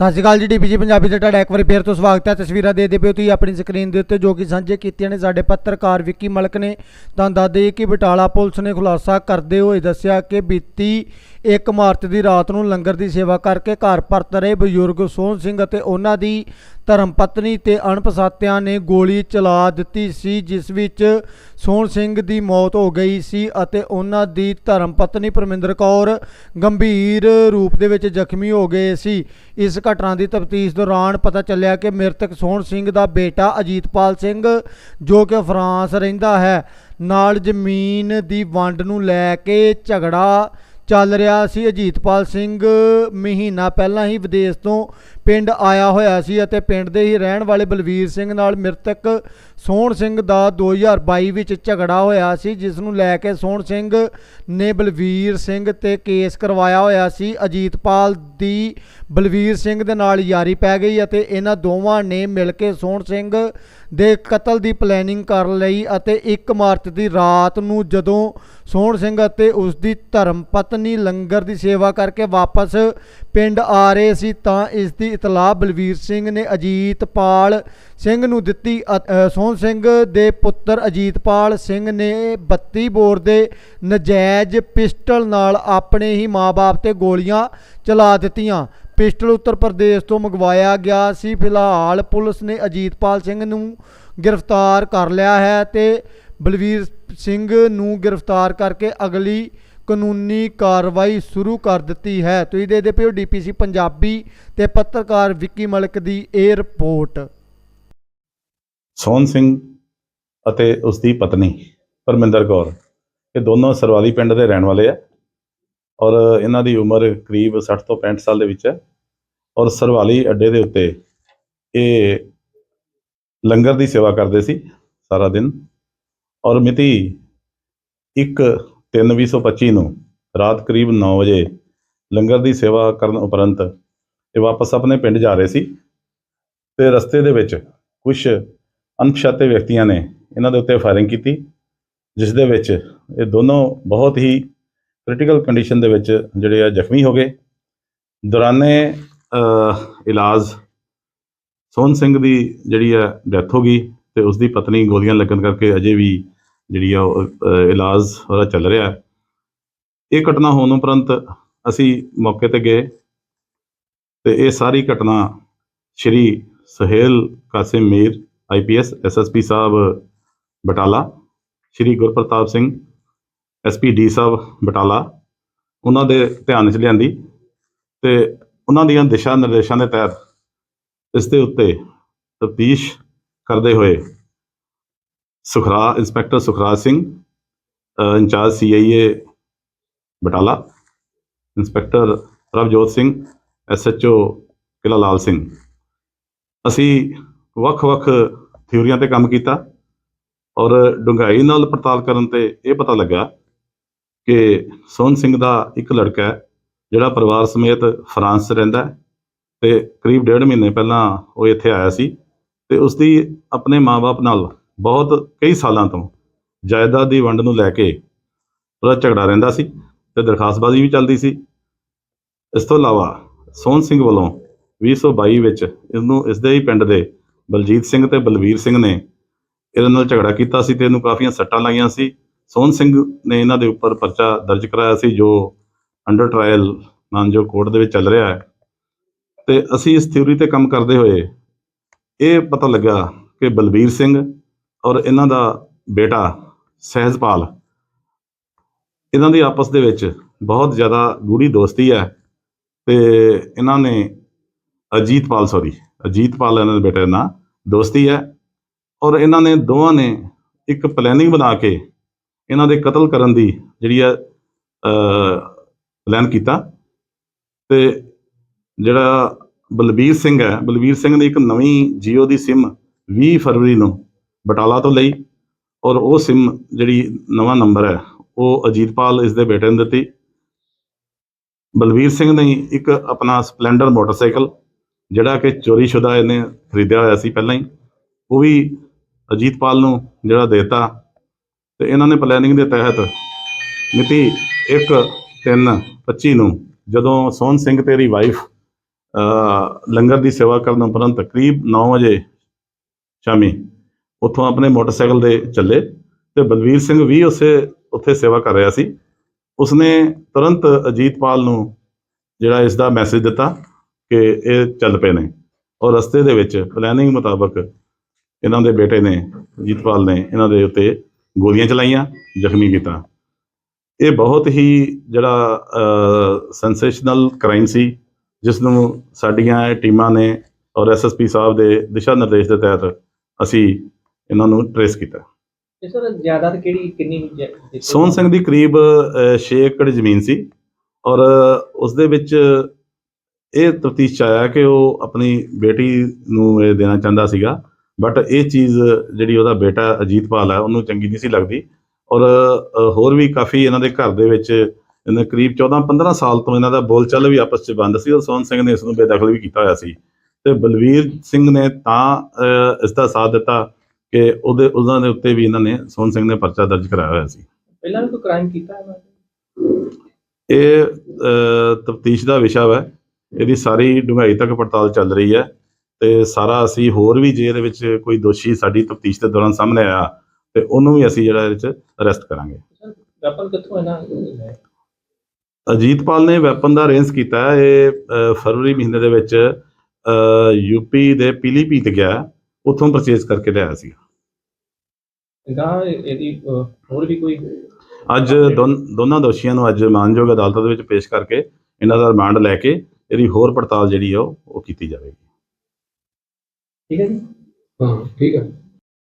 ਸਤਿ ਸ਼੍ਰੀ ਅਕਾਲ ਜੀ, ਡੀਪੀਜੀ ਪੰਜਾਬੀ ਤੇ ਤੁਹਾਡਾ ਇੱਕ ਵਾਰੀ ਫੇਰ ਤੋਂ ਸਵਾਗਤ ਹੈ। ਤਸਵੀਰਾਂ ਦੇ ਦੇ ਪਿਓ ਤੁਸੀਂ ਆਪਣੀ ਸਕਰੀਨ ਦੇ ਉੱਤੇ, ਜੋ ਕਿ ਸਾਂਝੇ ਕੀਤੀਆਂ ਨੇ ਸਾਡੇ ਪੱਤਰਕਾਰ ਵਿੱਕੀ ਮਲਕ ਨੇ। ਤਾਂ ਦੱਸਦੇ ਕਿ ਬਟਾਲਾ ਪੁਲਿਸ ਨੇ ਖੁਲਾਸਾ ਕਰਦੇ ਹੋਏ ਦੱਸਿਆ ਕਿ ਬੀਤੀ 1 ਮਾਰਚ ਦੀ ਰਾਤ ਨੂੰ ਲੰਗਰ ਦੀ ਸੇਵਾ ਕਰਕੇ ਘਰ ਪਰਤ ਰਹੇ ਬਜ਼ੁਰਗ ਸੋਹਣ ਸਿੰਘ ਅਤੇ ਉਹਨਾਂ ਦੀ ਧਰਮ ਪਤਨੀ ਤੇ ਅਣਪਛਾਤਿਆਂ ਨੇ ਗੋਲੀ ਚਲਾ ਦਿੱਤੀ ਸੀ, ਜਿਸ ਵਿੱਚ ਸੋਹਣ ਸਿੰਘ ਦੀ ਮੌਤ ਹੋ ਗਈ ਸੀ ਅਤੇ ਉਹਨਾਂ ਦੀ ਧਰਮ ਪਤਨੀ ਪਰਮਿੰਦਰ ਕੌਰ ਗੰਭੀਰ ਰੂਪ ਦੇ ਵਿੱਚ ਜ਼ਖਮੀ ਹੋ ਗਏ ਸੀ। ਇਸ ਘਟਨਾ ਦੀ ਤਫਤੀਸ਼ ਦੌਰਾਨ ਪਤਾ ਚੱਲਿਆ ਕਿ ਮ੍ਰਿਤਕ ਸੋਹਣ ਸਿੰਘ ਦਾ ਬੇਟਾ ਅਜੀਤਪਾਲ ਸਿੰਘ, ਜੋ ਕਿ ਫਰਾਂਸ ਰਹਿੰਦਾ ਹੈ, ਨਾਲ ਜ਼ਮੀਨ ਦੀ ਵੰਡ ਨੂੰ ਲੈ ਕੇ ਝਗੜਾ ਚੱਲ ਰਿਹਾ ਸੀ ਅਜੀਤਪਾਲ ਸਿੰਘ। ਮਹੀਨਾ ਪਹਿਲਾਂ ਹੀ ਵਿਦੇਸ਼ ਤੋਂ ਪਿੰਡ ਆਇਆ ਹੋਇਆ ਸੀ ਅਤੇ ਪਿੰਡ ਦੇ ਹੀ ਰਹਿਣ ਵਾਲੇ ਬਲਵੀਰ ਸਿੰਘ ਨਾਲ ਮ੍ਰਿਤਕ ਸੋਹਣ ਸਿੰਘ ਦਾ 2022 ਵਿੱਚ ਝਗੜਾ ਹੋਇਆ ਸੀ, ਜਿਸ ਨੂੰ ਲੈ ਕੇ ਸੋਹਣ ਸਿੰਘ ਨੇ ਬਲਵੀਰ ਸਿੰਘ ਤੇ ਕੇਸ ਕਰਵਾਇਆ ਹੋਇਆ ਸੀ। ਅਜੀਤਪਾਲ ਦੀ ਬਲਵੀਰ ਸਿੰਘ ਦੇ ਨਾਲ ਯਾਰੀ ਪੈ ਗਈ ਅਤੇ ਇਹਨਾਂ ਦੋਵਾਂ ਨੇ ਮਿਲ ਕੇ ਸੋਹਣ ਸਿੰਘ ਦੇ ਕਤਲ ਦੀ ਪਲੈਨਿੰਗ ਕਰ ਲਈ ਅਤੇ 1 ਮਾਰਚ ਦੀ ਰਾਤ ਨੂੰ ਜਦੋਂ ਸੋਹਣ ਸਿੰਘ ਅਤੇ ਉਸ ਦੀ ਧਰਮ ਪਤਨੀ ਲੰਗਰ ਦੀ ਸੇਵਾ ਕਰਕੇ ਵਾਪਸ ਪਿੰਡ ਆ ਰਹੇ ਸੀ ਤਾਂ ਇਸ ਦੀ ਇਤਲਾਹ ਬਲਵੀਰ ਸਿੰਘ ਨੇ ਅਜੀਤਪਾਲ ਸਿੰਘ ਨੂੰ ਦਿੱਤੀ ਸੋਹਣ ਸਿੰਘ ਦੇ ਪੁੱਤਰ ਅਜੀਤਪਾਲ ਸਿੰਘ ਨੇ 32 ਬੋਰ ਦੇ ਨਜਾਇਜ਼ ਪਿਸਟਲ ਨਾਲ ਆਪਣੇ ਹੀ ਮਾਪੇ ਤੇ ਗੋਲੀਆਂ ਚਲਾ ਦਿੱਤੀਆਂ। ਪਿਸਟਲ ਉੱਤਰ ਪ੍ਰਦੇਸ਼ ਤੋਂ ਮੰਗਵਾਇਆ ਗਿਆ ਸੀ। ਫਿਲਹਾਲ ਪੁਲਿਸ ਨੇ ਅਜੀਤਪਾਲ ਸਿੰਘ ਨੂੰ ਗ੍ਰਿਫਤਾਰ ਕਰ ਲਿਆ ਹੈ ਤੇ ਬਲਵੀਰ ਸਿੰਘ ਨੂੰ ਗ੍ਰਿਫਤਾਰ ਕਰਕੇ ਅਗਲੀ ਕਾਨੂੰਨੀ ਕਾਰਵਾਈ ਸ਼ੁਰੂ ਕਰ ਦਿੱਤੀ ਹੈ। ਤੁਸੀਂ ਦੇ ਪਿਓ ਡੀਪੀਸੀ ਪੰਜਾਬੀ ਤੇ ਪੱਤਰਕਾਰ ਵਿੱਕੀ ਮਲਕ ਦੀ ਇਹ ਰਿਪੋਰਟ। ਸੋਹਣ ਸਿੰਘ ਅਤੇ ਉਸ ਦੀ ਪਤਨੀ ਪਰਮਿੰਦਰ ਕੌਰ, ਇਹ ਦੋਨੋਂ ਸਰਵਾਲੀ ਪਿੰਡ ਦੇ ਰਹਿਣ ਵਾਲੇ ਆ ਔਰ ਇਹਨਾਂ ਦੀ ਉਮਰ ਕਰੀਬ 60 ਤੋਂ 65 ਸਾਲ ਦੇ ਵਿੱਚ ਹੈ ਔਰ ਸਰਵਾਲੀ ਅੱਡੇ ਦੇ ਉੱਤੇ ਇਹ ਲੰਗਰ ਦੀ ਸੇਵਾ ਕਰਦੇ ਸੀ ਸਾਰਾ ਦਿਨ ਔਰ ਮਿਤੀ 1 3 2025 ਨੂੰ ਰਾਤ ਕਰੀਬ 9 ਵਜੇ ਲੰਗਰ ਦੀ ਸੇਵਾ ਕਰਨ ਉਪਰੰਤ ਇਹ ਵਾਪਸ ਆਪਣੇ ਪਿੰਡ ਜਾ ਰਹੇ ਸੀ ਤੇ ਰਸਤੇ ਦੇ ਵਿੱਚ ਕੁਝ ਅਣਪਛਾਤੇ ਵਿਅਕਤੀਆਂ ਨੇ ਇਹਨਾਂ ਦੇ ਉੱਤੇ ਫਾਇਰਿੰਗ ਕੀਤੀ, ਜਿਸ ਦੇ ਵਿੱਚ ਇਹ ਦੋਨੋਂ ਬਹੁਤ ਹੀ ਕ੍ਰਿਟੀਕਲ ਕੰਡੀਸ਼ਨ ਦੇ ਵਿੱਚ ਜਿਹੜੇ ਆ ਜ਼ਖਮੀ ਹੋ ਗਏ। ਦੌਰਾਨੇ ਇਲਾਜ ਸੋਹਣ ਸਿੰਘ ਦੀ ਜਿਹੜੀ ਆ ਡੈਥ ਹੋ ਗਈ ਤੇ ਉਸ ਦੀ ਪਤਨੀ ਗੋਲੀਆਂ ਲੱਗਣ ਕਰਕੇ ਅਜੇ ਵੀ ਜਿਹੜੀ ਆ ਉਹ, ਇਲਾਜ ਉਹਦਾ ਚੱਲ ਰਿਹਾ। ਇਹ ਘਟਨਾ ਹੋਣ ਉਪਰੰਤ ਅਸੀਂ ਮੌਕੇ ਤੇ ਗਏ ਤੇ ਇਹ ਸਾਰੀ ਘਟਨਾ Shri Suhail Qasim Mir IPS SSP Sahib Batala Shri Gurpartap Singh SP D Sahib Batala ਉਹਨਾਂ ਦੇ ਧਿਆਨ 'ਚ ਲਿਆਂਦੀ ਤੇ ਉਹਨਾਂ ਦੀਆਂ ਦਿਸ਼ਾ ਨਿਰਦੇਸ਼ਾਂ ਦੇ ਤਹਿਤ ਇਸ ਦੇ ਉੱਤੇ ਤਫਤੀਸ਼ ਕਰਦੇ ਹੋਏ ਸੁਖਰਾ ਇੰਸਪੈਕਟਰ ਸੁਖਰਾਜ ਸਿੰਘ ਅ, incharge CIA Batala inspector Ravjot Singh SHO Qila Lal Singh. ਅਸੀਂ ਵੱਖ-ਵੱਖ ਥਿਊਰੀਆਂ ਤੇ ਕੰਮ ਕੀਤਾ ਔਰ ਡੂੰਘਾਈ ਨਾਲ ਪੜਤਾਲ ਕਰਨ ਤੇ ਇਹ ਪਤਾ ਲੱਗਾ ਕਿ ਸੋਹਣ ਸਿੰਘ ਦਾ ਇੱਕ ਲੜਕਾ ਹੈ ਜਿਹੜਾ ਪਰਿਵਾਰ ਸਮੇਤ ਫਰਾਂਸ 'ਚ ਰਹਿੰਦਾ ਹੈ ਤੇ ਕਰੀਬ ਡੇਢ ਮਹੀਨੇ ਪਹਿਲਾਂ ਉਹ ਇੱਥੇ ਆਇਆ ਸੀ ਤੇ ਉਸ ਦੀ ਆਪਣੇ ਮਾਪੇ ਨਾਲ ਬਹੁਤ ਕਈ ਸਾਲਾਂ ਤੋਂ ਜਾਇਦਾਦ ਦੀ ਵੰਡ ਨੂੰ ਲੈ ਕੇ ਉਹਦਾ ਝਗੜਾ ਰਹਿੰਦਾ ਸੀ ਤੇ ਦਰਖਾਸਤਬਾਜ਼ੀ ਵੀ ਚੱਲਦੀ ਸੀ। ਇਸ ਤੋਂ ਇਲਾਵਾ ਸੋਹਣ ਸਿੰਘ ਵੱਲੋਂ 2022 ਵਿੱਚ ਇਹਨੂੰ ਇਸ ਦੇ ਹੀ ਪਿੰਡ ਦੇ ਬਲਜੀਤ ਸਿੰਘ ਤੇ ਬਲਵੀਰ ਸਿੰਘ ਨੇ ਇਹਦੇ ਨਾਲ ਝਗੜਾ ਕੀਤਾ ਸੀ ਤੇ ਇਹਨੂੰ ਕਾਫੀਆਂ ਸੱਟਾਂ ਲਾਈਆਂ ਸੀ। ਸੋਹਣ ਸਿੰਘ ਨੇ ਇਹਨਾਂ ਦੇ ਉੱਪਰ ਪਰਚਾ ਦਰਜ ਕਰਾਇਆ ਸੀ ਜੋ ਅੰਡਰ ਟ੍ਰਾਇਲ ਮਾਨਜੋ ਕੋਰਟ ਦੇ ਵਿੱਚ ਚੱਲ ਰਿਹਾ ਹੈ। ਤੇ ਅਸੀਂ ਇਸ ਥਿਊਰੀ ਤੇ ਕੰਮ ਕਰਦੇ ਹੋਏ ਇਹ ਪਤਾ ਲੱਗਾ ਕਿ ਬਲਬੀਰ ਸਿੰਘ ਔਰ ਇਹਨਾਂ ਦਾ ਬੇਟਾ ਸਹਿਜਪਾਲ, ਇਹਨਾਂ ਦੀ ਆਪਸ ਦੇ ਵਿੱਚ ਬਹੁਤ ਜ਼ਿਆਦਾ ਗੂੜੀ ਦੋਸਤੀ ਹੈ ਤੇ ਇਹਨਾਂ ਨੇ ਅਜੀਤਪਾਲ ਸੌਰੀ ਅਜੀਤਪਾਲ ਇਹਨਾਂ ਦੇ ਬੇਟੇ ਦਾ ਦੋਸਤੀ ਹੈ ਔਰ ਇਹਨਾਂ ਨੇ ਦੋਵਾਂ ਨੇ ਇੱਕ ਪਲੈਨਿੰਗ ਬਣਾ ਕੇ ਇਹਨਾਂ ਦੇ ਕਤਲ ਕਰਨ ਦੀ ਜਿਹੜੀ ਹੈ ਪਲਾਨ ਕੀਤਾ ਤੇ ਜਿਹੜਾ ਬਲਬੀਰ ਸਿੰਘ ਹੈ, ਬਲਬੀਰ ਸਿੰਘ ਨੇ ਇੱਕ ਨਵੀਂ ਜੀਓ ਦੀ ਸਿਮ 20 ਫਰਵਰੀ ਨੂੰ ਬਟਾਲਾ ਤੋਂ ਲਈ ਔਰ ਉਹ ਸਿਮ ਜਿਹੜੀ ਨਵਾਂ ਨੰਬਰ ਹੈ, ਉਹ ਅਜੀਤਪਾਲ ਇਸ ਦੇ ਬੇਟੇ ਨੂੰ ਦਿੱਤੀ। ਬਲਵੀਰ ਸਿੰਘ ਨੇ ਇੱਕ ਆਪਣਾ ਸਪਲੈਂਡਰ ਮੋਟਰਸਾਈਕਲ, ਜਿਹੜਾ ਕਿ ਚੋਰੀशुदा ਇਹਨੇ ਖਰੀਦਿਆ ਹੋਇਆ ਸੀ ਪਹਿਲਾਂ ਹੀ, ਉਹ ਵੀ ਅਜੀਤਪਾਲ ਨੂੰ ਜਿਹੜਾ ਦੇਤਾ। ਤੇ ਇਹਨਾਂ ਨੇ ਪਲੈਨਿੰਗ ਦੇ ਤਹਿਤ ਮਿਤੀ 1 3 25 ਨੂੰ ਜਦੋਂ ਸੋਹਣ ਸਿੰਘ ਤੇਰੀ ਵਾਈਫ ਲੰਗਰ ਦੀ ਸੇਵਾ ਕਰਨ ਉਪਰੰਤ ਕਰੀਬ 9 ਵਜੇ ਸ਼ਾਮੀ ਉੱਥੋਂ ਆਪਣੇ ਮੋਟਰਸਾਈਕਲ ਦੇ ਚੱਲੇ ਤੇ ਬਲਵੀਰ ਸਿੰਘ ਵੀ ਉਸੇ, ਉੱਥੇ ਸੇਵਾ ਕਰ ਰਿਹਾ ਸੀ। ਉਸਨੇ ਤੁਰੰਤ ਅਜੀਤਪਾਲ ਨੂੰ ਜਿਹੜਾ ਇਸ ਦਾ ਮੈਸੇਜ ਦਿੱਤਾ ਕਿ ਇਹ ਚੱਲ ਪਏ ਨੇ ਔਰ ਰਸਤੇ ਦੇ ਵਿੱਚ ਪਲੈਨਿੰਗ ਮੁਤਾਬਕ ਇਹਨਾਂ ਦੇ ਬੇਟੇ ਨੇ ਅਜੀਤਪਾਲ ਨੇ ਇਹਨਾਂ ਦੇ ਉੱਤੇ ਗੋਲੀਆਂ ਚਲਾਈਆਂ, ਜ਼ਖਮੀ ਕੀਤਾ। ਇਹ ਬਹੁਤ ਹੀ ਜਿਹੜਾ ਸੈਂਸੇਸ਼ਨਲ ਕ੍ਰਾਈਮ ਸੀ, ਜਿਸ ਨੂੰ ਸਾਡੀਆਂ ਟੀਮਾਂ ਨੇ ਔਰ ਐਸਐਸਪੀ ਸਾਹਿਬ ਦੇ ਦਿਸ਼ਾ ਨਿਰਦੇਸ਼ ਦੇ ਤਹਿਤ ਅਸੀਂ ਇਹਨਾਂ ਨੂੰ ਟਰੇਸ ਕੀਤਾ ਇਹ ਸਰ ਜਾਇਦਾਦ ਕਿਹੜੀ ਕਿੰਨੀ ਜ- ਦਿੱਤੀ? ਸੋਹਣ ਸਿੰਘ ਦੀ ਕਰੀਬ 6 ਏਕੜ ਜ਼ਮੀਨ ਸੀ ਔਰ ਉਸ ਦੇ ਵਿੱਚ ਇਹ ਤਫਤੀਸ਼ ਚ ਆਇਆ ਕਿ ਉਹ ਆਪਣੀ ਬੇਟੀ ਨੂੰ ਇਹ ਦੇਣਾ ਚਾਹੁੰਦਾ ਸੀਗਾ ਬਟ ਇਹ ਚੀਜ਼ ਜਿਹੜੀ ਉਹਦਾ ਬੇਟਾ ਅਜੀਤਪਾਲ ਹੈ ਉਹਨੂੰ ਚੰਗੀ ਨਹੀਂ ਸੀ ਲੱਗਦੀ ਔਰ ਹੋਰ ਵੀ ਕਾਫੀ ਇਹਨਾਂ ਦੇ ਘਰ ਦੇ ਵਿੱਚ ਇਹਨਾਂ ਕਰੀਬ 14 15 ਸਾਲ ਤੋਂ ਇਹਨਾਂ ਦਾ ਬੋਲਚਾਲ ਵੀ ਆਪਸ ਚ ਬੰਦ ਸੀ ਔਰ ਸੋਹਣ ਸਿੰਘ ਨੇ ਇਸ ਨੂੰ ਬੇਦਖਲ ਵੀ ਕੀਤਾ ਹੋਇਆ ਸੀ ਤੇ ਬਲਵੀਰ ਸਿੰਘ ਨੇ ਤਾਂ ਇਸ ਦਾ ਸਾਥ ਦਿੱਤਾ ਕਿ ਉਹਦੇ ਉਹਨਾਂ ਦੇ ਉੱਤੇ ਵੀ ਇਹਨਾਂ ਨੇ ਸੋਹਣ ਸਿੰਘ ਨੇ ਪਰਚਾ ਦਰਜ ਕਰਾਇਆ ਹੋਇਆ ਸੀ। ਪਹਿਲਾਂ ਵੀ ਕੋਈ ਕ੍ਰਾਈਮ ਕੀਤਾ ਹੈ? ਇਹ ਤਫਤੀਸ਼ ਦਾ ਵਿਸ਼ਾ ਹੈ ਇਹਦੀ ਸਾਰੀ ਡੂੰਘਾਈ ਤੱਕ ਪੜਤਾਲ ਚੱਲ ਰਹੀ ਹੈ ਤੇ ਸਾਰਾ ਅਸੀਂ ਹੋਰ ਵੀ ਜੇ ਇਹਦੇ ਵਿੱਚ ਕੋਈ ਦੋਸ਼ੀ ਸਾਡੀ ਤਫਤੀਸ਼ ਦੇ ਦੌਰਾਨ ਸਾਹਮਣੇ ਆਇਆ ਤੇ ਉਹਨੂੰ ਵੀ ਅਸੀਂ ਜਿਹੜਾ ਇਹਦੇ ਵਿੱਚ ਅਰੈਸਟ ਕਰਾਂਗੇ। ਵੈਪਨ ਕਿੱਥੋਂ ਇਹਨਾਂ ਨੇ ਅਜੀਤਪਾਲ ਨੇ ਵੈਪਨ ਦਾ ਅਰੇਂਜ ਕੀਤਾ। ਹੈ। ਇਹ ਫਰਵਰੀ ਮਹੀਨੇ ਦੇ ਵਿੱਚ ਯੂਪੀ ਦੇ ਪੀਲੀਭੀਤ ਗਿਆ। ਉੱਥੋਂ ਪਰਚੇਜ਼ ਕਰਕੇ ਲਿਆਇਆ ਸੀ ਗਾਂ ਇਹਦੀ ਅਹ, ਹੋਰ ਵੀ ਕੋਈ ਅੱਜ ਦੋਨ- ਦੋਨਾਂ ਦੋਸ਼ੀਆਂ ਨੂੰ ਅੱਜ ਮਾਨਯੋਗ ਅਦਾਲਤ ਦੇ ਵਿੱਚ ਪੇਸ਼ ਕਰਕੇ ਇਹਨਾਂ ਦਾ ਰਿਮਾਂਡ ਲੈ ਕੇ ਇਹਦੀ ਹੋਰ ਪੜਤਾਲ ਜਿਹੜੀ ਆ ਉਹ ਉਹ ਕੀਤੀ ਜਾਵੇਗੀ। ਠੀਕ ਹੈ ਜੀ? ਹਾਂ ਠੀਕ ਹੈ।